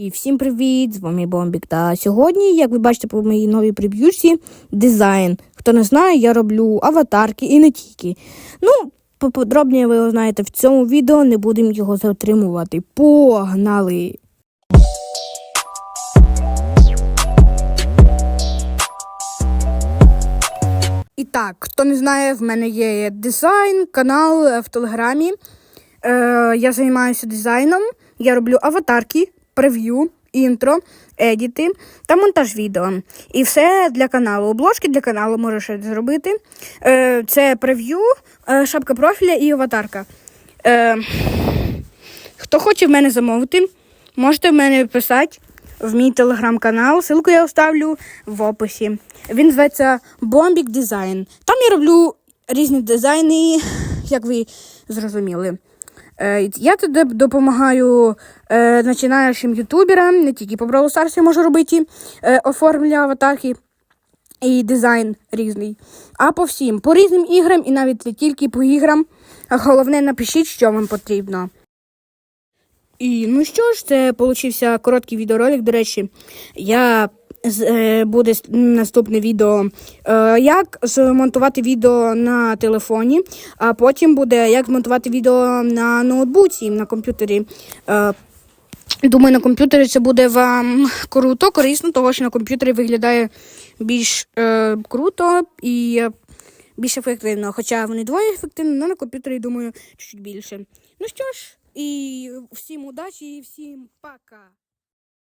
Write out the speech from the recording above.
І всім привіт! З вами Бомбік. Та сьогодні, як ви бачите по моїй новій прев'юшці, дизайн. Хто не знає, я роблю аватарки і не тільки. Ну, поподробніше ви його знаєте в цьому відео, не будемо його затримувати. Погнали! І так, хто не знає, в мене є дизайн, канал в Телеграмі. Е, я займаюся дизайном, я роблю аватарки, прев'ю, інтро, едіти та монтаж відео. І все для каналу. Обложки для каналу можу ще зробити. Е, це прев'ю, е, шапка профіля і аватарка. Е, хто хоче в мене замовити, можете в мене писати в мій телеграм-канал. Ссылку я оставлю в описі. Він зветься Bombik Design. Там я роблю різні дизайни, як ви зрозуміли. Е, Я туди допомагаю е, починаючим ютуберам, не тільки по Brawl Stars я можу робити, е, оформлю аватарки і дизайн різний. А по всім, по різним іграм і навіть не тільки по іграм. Головне, напишіть, що вам потрібно. І ну що ж, це получився короткий відеоролик. До речі, я буде наступне відео, е, як змонтувати відео на телефоні, а потім буде як змонтувати відео на ноутбуці, на комп'ютері. Е, Думаю, на комп'ютері це буде вам круто, корисно, тому що на комп'ютері виглядає більш е, круто і е, більш ефективно. Хоча вони двоє ефективні, але на комп'ютері, думаю, чуть більше. Ну що ж, і всім удачі і всім пока.